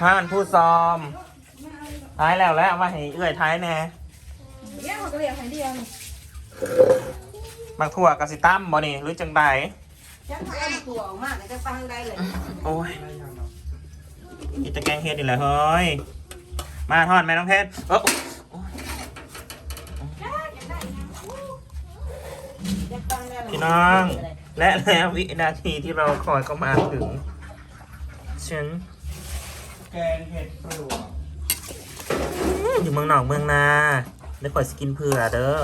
ท่านผู้ซ้อมท้ายแล้วแล้วเอามาให้เอื้อยท้ายแน่เดี๋ยวเขาก็เรียกให้เดียวนี่บางทั่วกสิตั้มบ่นี่หรือจังใดจังหวะเอาตัวออกมาแล้วจะฟังได้เลยโอ้ยกินแต่แกงเฮ็ดนี่แหละเฮ้ย มาทอดไหมน้องเพชรเออจะฟังได้พี่น้อง และแล้ววินาทีที่เราคอยก็มาถึงฉัน แกงเห็ดปลวกอยู่เมืองหนองเมืองนาได้คอยสกินเผื่อเด้อ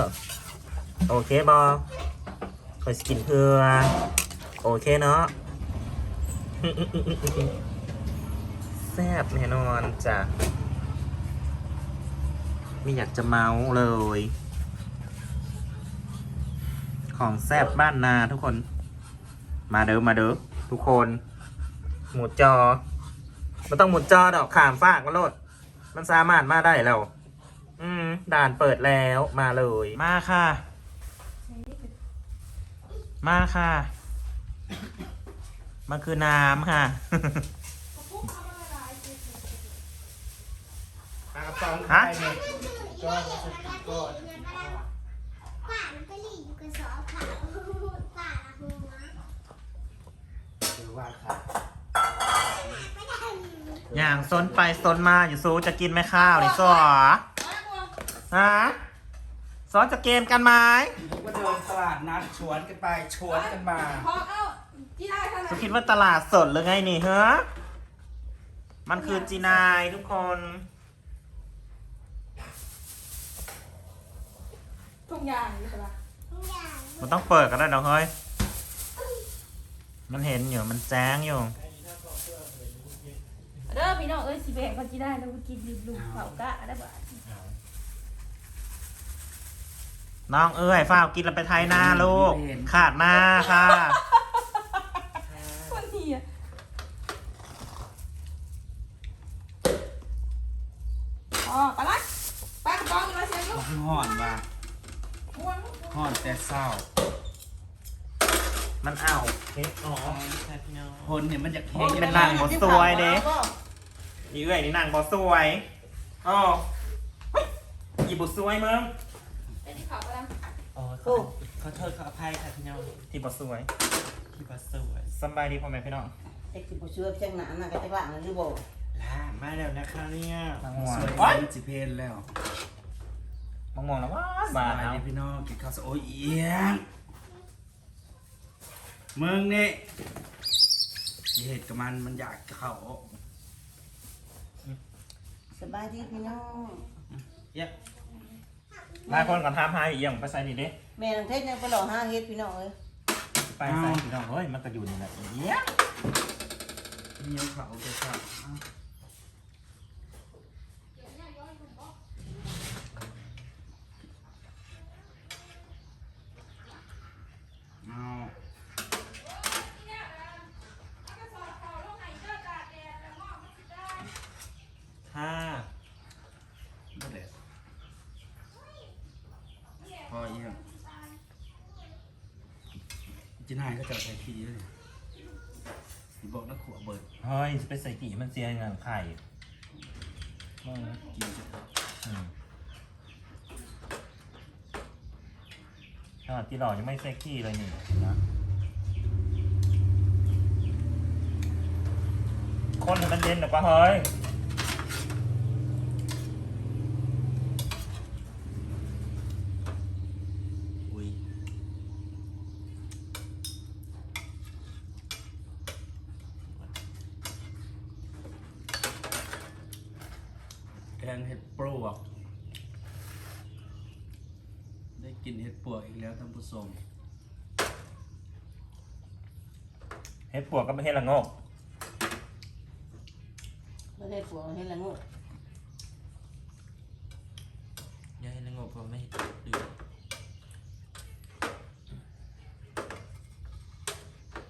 โอเคบอคอยสกินเผื่อ โอเคเนาะแซ่บแน่นอนจ้ะ ไม่อยากจะเมาเลย ของแซ่บบ้านนาทุกคน มาเด้อมาเด้อทุกคน หมูจอ ไม่ต้องหมูจอดอกขามฟากมาโลด มันสามารถมาได้แล้ว อืม ด่านเปิดแล้วมาเลย มาค่ะ มาค่ะ มันคือน้ำค่ะปลากระป๋องฮะไข่เห็ดก็จะติดก้อนป่ามันก็หลีอยู่กับสอขาวป่าละหัวหรือว่าค่ะไม่ได้ อย่างซนไปซนมาอยู่ซูจะกินไหมข้าวนี่ซอฮะซอจะเกมกันไหมผมก็เดินตลาดนัดชวนกันไปชวนกันมาพอเอาที่ได้ขนาซูดคิดว่าตลาดสดหรือไงนี่เฮ้อมันคือจีนายทุกคนทุกอย่างอยู่ปะทุกอย่างมันต้องเปิดกันได้เนาะเฮ้ย มันเห็นอยู่มันแจ้งอยู่ เด้อพี่น้องเอ้ยสิแบ่งคนที่ได้แล้วก็กินลูกเผากะได้บ่น้องเอ้ยฝ้าวกินแล้วไปไทยหน้าลูก ขาดหน้าค่ะ คนนี้อะอ๋อปลาลักปลากระป๋องอยู่แล้วเชียวลูกคือห่อนว่ะม่วงห่อนแต่เศร้ามันเอาเฮ้ยอ๋อคนเนี่ยมันจะโอ้เค็ยงเป็นหนังบอสวยเด้ นี่เอ้ยนี่หนังบอสวยอ๋อเฮ้ยอีบุสวยมึงไอ้ที่เขากำลังอ๋อขอโทษขออภัยค่ะพี่น้องที่บอสวยที่บาสวยสำบายดีพ่อแม่พี่น้องเด็กสิบเชื่อเชียงหนาน่ะก็จะว่างหรือบ่ล่ามาแล้วนะคะเนี่ยทางหัวสวยโอ๊ยมันสิเพนแล้วมองมองแล้วว้าสบาบายเอาดีพี่น้องกินข้าวสวยโอ้ยเอียงมึงนี่เหตุกับมันมันอยากเขา สบายดีพี่น้องเย้หลายคนก่อนทำหายอีกอย่างไปใส่นี่ดิแม่นังเทศยังไปหล่อห้าเฮ็ดพี่น้องเอ้ยไปใส่พี่น้องเฮ้ยมันก็อยู่นี่แหละเย้เงี้ยวเขาจะเขาเอาห้า บ่ได้พอเอียงจีนายก็จะใส่ทีเลยสิบอกนักขวบเบิดเฮ้ยจะไปใส่กี่มันเสียเงินไข่มึงกินจะอืมขนาดที่หล่อยังไม่เซ็กซี่เลยนี่นะคนให้มันเย็นหรอกวะเฮ้ย อุ้ยแกงเห็ดปลวก ได้กินเห็ดปลวกอีกแล้วท่านผู้ชมเฮ็ดปวกก็ไม่เฮ็ดละโงกบ่ได้ผัวเฮ็ดละงูอย่าเฮ็ดละโงกเพราะไม่ดื้อ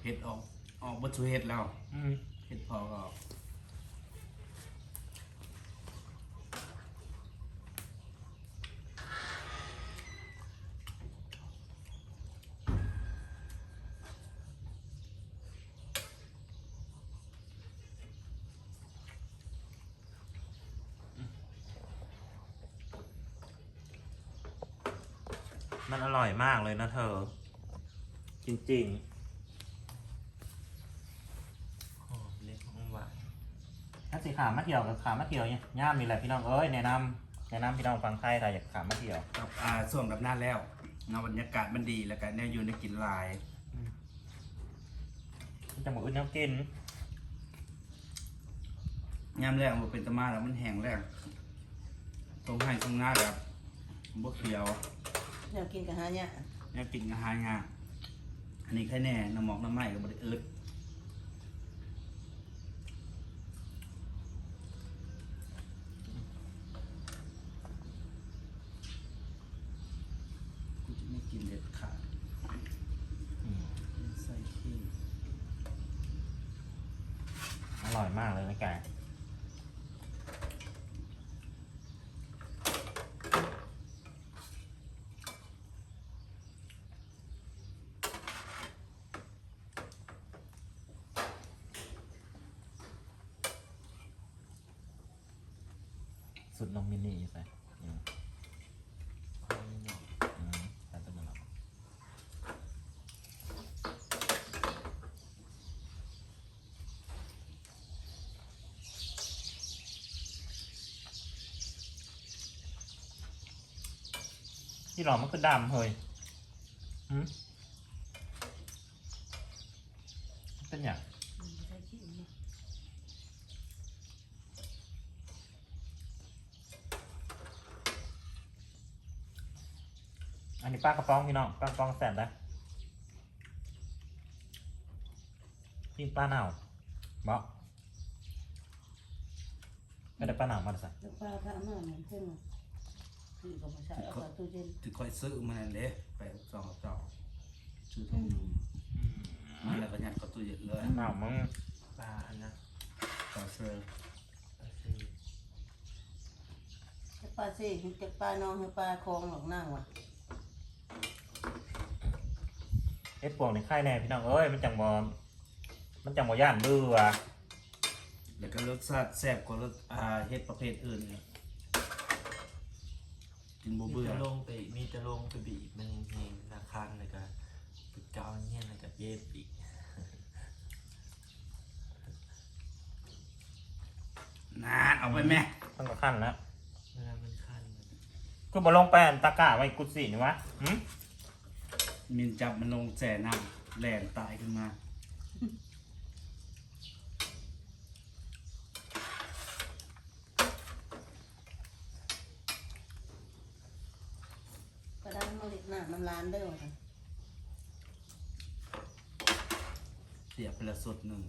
เห็ดออกออกบดชูเห็ดแล้วอืมเห็ดพอก็ออก มันอร่อยมากเลยนะเธอ จริงๆโอ้เล็กของหวานถ้าสีขามะเขียวกับขามะเขียวเนี่ยย่ามมีแหละพี่น้องเอ้ยแนะนำแนะนำพี่น้องฟังไทยถ้าอยากขามะเขียวครับอ่าส่วนดับหน้าแล้วเนาะบรรยากาศมันดีแล้วก็แนวอยู่ในกินหลายมันจะหมดอื่นน้ำกิน ยามแรกมันเป็นตะมาแล้วมันแห้งแรกตรงให้ตรงหน้าแบบบวเขียว แนวกินกับหาเนี่ยแนวกินอาหารงาอันนี้แค่แน่น้ำหมอกน้ำไหม้กับบริอึดกูจะไม่กินเด็ดขาดอืมใส่ขี้อร่อยมากเลยนะแก สุดน้องมินนี่ใส่อืมอืมใส่ตัวมันออกที่หลอมมันคือดำเฮ้ยหืมเป็นอย่าง ใส่ขี้นี่ อันนี้ปลากระป๋องพี่น้องปลากระป๋องแสบนะปิ้งปลาเน่าบอกไม่ได้ปลาเน่ามาสักแล้วปลาพระมาเหมือนเพิ่งคือก็มาใส่เอาเข้าตู้เย็นที่คอยซื้อมานั่นเลยไปสองเจ้าซื้อทองดูมาแล้วก็ยัดเข้าตู้เย็นเลยเน่ามึงปลาอันนะต่อเสื้อปลาซีจะปลาเซ่จะปลาน้องให้ปลาคลองหรอกนั่งว่ะ เฮ็ดปวงในไข่แน่พี่น้องเอ้ยมันจังบอมันจังบอย่านเบื่อแล้วก็รสชาติแซ่บกว่ารสอ่าเฮ็ดประเภทอื่นเนี่ยกินบ่มีเบื่อ จะลงไปมีจะลงไปบีบมันเองราคาเลยก็ปิดเกาเนี่ยแล้วก็เย็บอีกนานเอาไปแม่มันก็ขั้นแล้วเวลามันคันกูบอลงแปอันตะกร้าไว้กุศินี่วะหื มมินจับมันลงแจ่น้ำแหลนตายขึ้นมาปลาดันมาเล็กหน้าน้ำร้านเด้อว่ะเสียบไปละสดหนึ่ง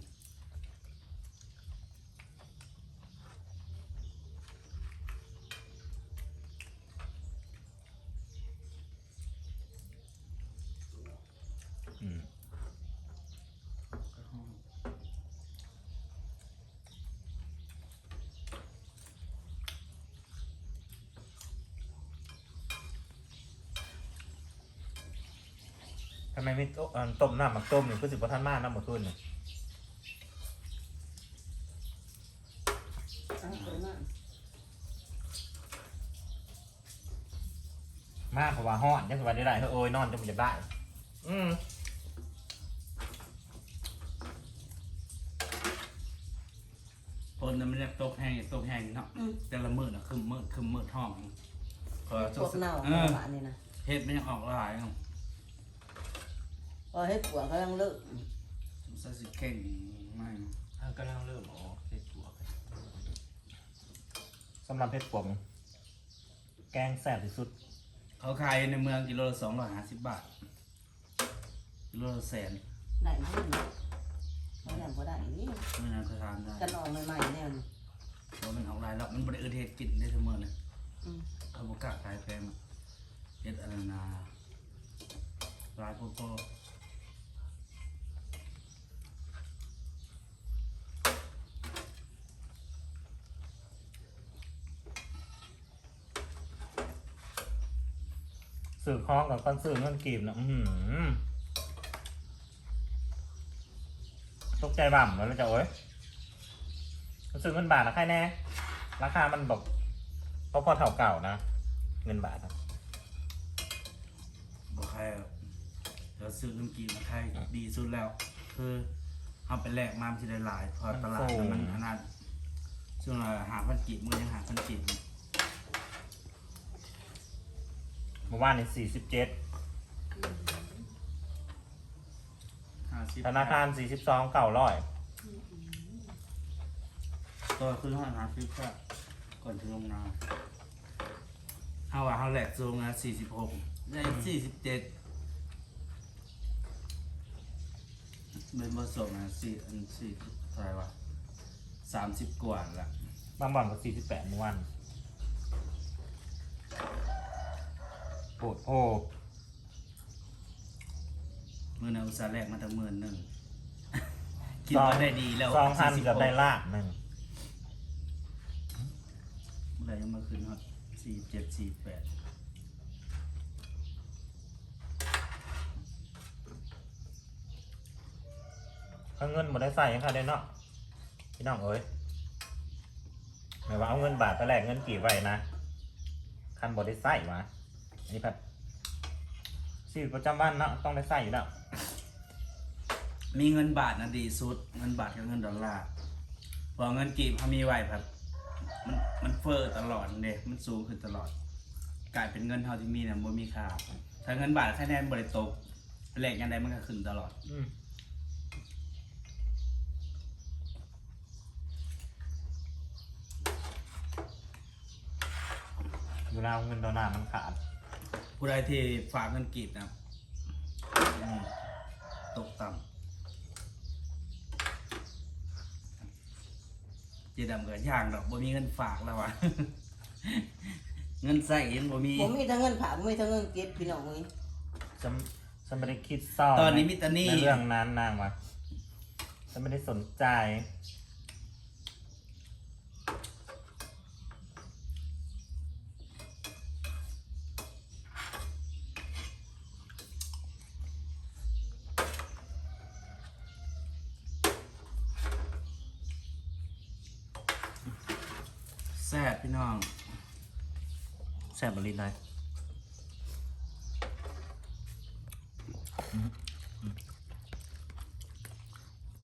ทำไมไม่ต้มเอ่อต้มน้ำหมักต้มนี่คือสิบท่านมากน้ำหมักขึ้นนี่เอาเปิดมามากเพราะว่าห้อนยังสบายได้ไรเฮ้ยโอ้ยนอนจนมันจะได้อืมคนนั้นมันเรียกตกแห้งตกแห้งเนาะอืมแต่ละมือน่ะคือมืดคือมืดห้องพอพวกเน่าเอปอระมาณนี้นะเฮ็ดมันยังออกหลายเนาะ พอให้ปวดกำลังเลิกใส่สิเก่งมากถ้ากำลังเริ่มออกเสร็จตัวไปสำหรับเพชรปวงแกงแซ่บที่สุด เขาขายในเมืองกิโลละสองร้อยห้าสิบบาท กิโลละแสนได้ไหมเขาอย่างก็ได้นี่ไม่น่าจะทานได้กันออกใหม่ๆแนวนี้เพราะมันออกหลายแล้วมันบริเอเทศกินได้เสมอเลยอืมเขาบอกกล้าขายแพงอะเฮ็ดอะไรนาลายโปโป สื่อคล้องกับก้อนสื่อเงินกีบนะอือหือตกใจบ่ำแล้วจะโอ้ยสื่อเงินบาทนะใครแน่ ราคามันแบบพอพอเท่าเก่านะ เงินบาทอะเดี๋ยวซื้อเงินกีบมาไทยดีสุดแล้ว คือเอาไปแลกมามันจะได้หลาย พอตลาดมันขนาดช่วงละหาพันกีบมือยังหาพันกีบอยู่ เมื่อวานในสี่สิบเจ็ดห้าสิบธนาคารสี่สิบสองเก่าร้อยก็คือห้าหาสิบแค่ก่อนถึงลงนาเอาว่าเขาแหลกซูงนะสี่สิบหกได้สี่สิบเจ็ดเป็นผสมนะสี่อันสี่เท่าไหรวะสามสิบกว่าละบางบ่อนก็สี่สิบแปดเมื่อวาน โอ้โหเมื่อนาอุตสาห์แรกมาตั้งหมื่นหนึ่งคิดว่าได้ดีแล้วสองพัน46เกือบได้ลากหนึ่งเมื่อไหรยังมาคืนฮอตสี่เจ็ดสี่แปดถ้าเงินหมดได้ใส่ยังค่ะได้เนาะพี่น้องเอ้ยหมายว่าเอาเงินบาทไปแลกเงินกี่ไว้นะคันบดได้ใส่วะอั นนี่ครับชีวิตประจำวันเนาะต้องได้ใส่อยู่แล้วมีเงินบาทนะดีสุด เงินบาทกับเงินดอลลาร์พอเงินกีบเขามีไว้ครับ มันมันเฟ้อตลอดเด้มันสูงขึ้นตลอด กลายเป็นเงินเท่าที่มีเนี่ยบ่มีค่าถ้าเงินบาทคะแนนบริตกแลกยังไงมันก็ขึ้นตลอดอืมเวลาเอาเงินดอลลาร์มันขาด ผู้ใดที่ฝากเงินกีบนะครับอืมตกต่ำเจดำกับย่างดอกบ่มีเงินฝากแล้ววะ เงินใส่ยังบ่มี ผมมีทั้งเงินผ่าผมมีทั้งเงินเก็บพี่น้องเอ้ยฉันฉันไม่ได้คิดซ่อนตอนนี้มิตรนี่ในเรื่องนั้นนางวะฉันไม่ได้สนใจ บพี่น้องแซ่บบรินเลย